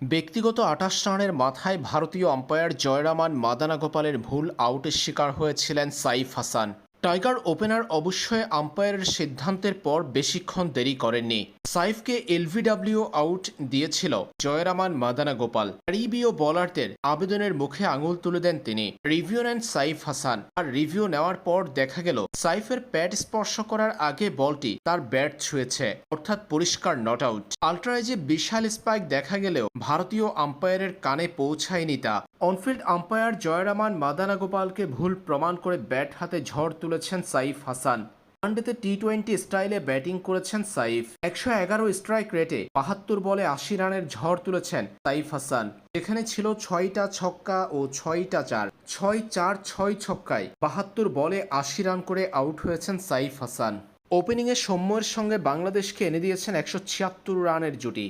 ব্যক্তিগত আঠাশ রানের মাথায় ভারতীয় আম্পায়ার জয়রামান মাদানা গোপালের ভুল আউটের শিকার হয়েছিলেন সাইফ হাসান। টাইগার ওপেনার অবশ্যই আম্পায়ারের সিদ্ধান্তের পর বেশিক্ষণ দেরি করেননি। সাইফকে এলভিডব্লিউ আউট দিয়েছিল জয়রামান মাদানা গোপাল ক্যারিবীয় বোলারদের আবেদনের মুখে আঙুল তুলে দেন তিনি। রিভিউ নেন সাইফ হাসান। আর রিভিউ নেওয়ার পর দেখা গেল, সাইফের প্যাড স্পর্শ করার আগে বলটি তার ব্যাট ছুঁয়েছে, অর্থাৎ পরিষ্কার নট আউট। আলট্রাইজে বিশাল স্পাইক দেখা গেলেও ভারতীয় আম্পায়ারের কানে পৌঁছায়নি তা। অনফিল্ড আম্পায়ার জয়রামান মাদানা গোপালকে ভুল প্রমাণ করে ব্যাট হাতে ঝড় তুলেছেন সাইফ হাসান। ওয়ানডেতে টি টোয়েন্টি স্টাইলে ব্যাটিং করেছেন সাইফ। একশো এগারো স্ট্রাইক রেটে বাহাত্তর বলে আশি রানের ঝড় তুলেছেন সাইফ হাসান। এখানে ছিল ছয়টা ছক্কা ও ছয়টা চার। ছয় চার, ছয় ছক্কায় বাহাত্তর বলে আশি রান করে আউট হয়েছেন সাইফ হাসান। ওপেনিংয়ে সৌম্যের সঙ্গে বাংলাদেশকে এনে দিয়েছেন একশো ছিয়াত্তর রানের জুটি।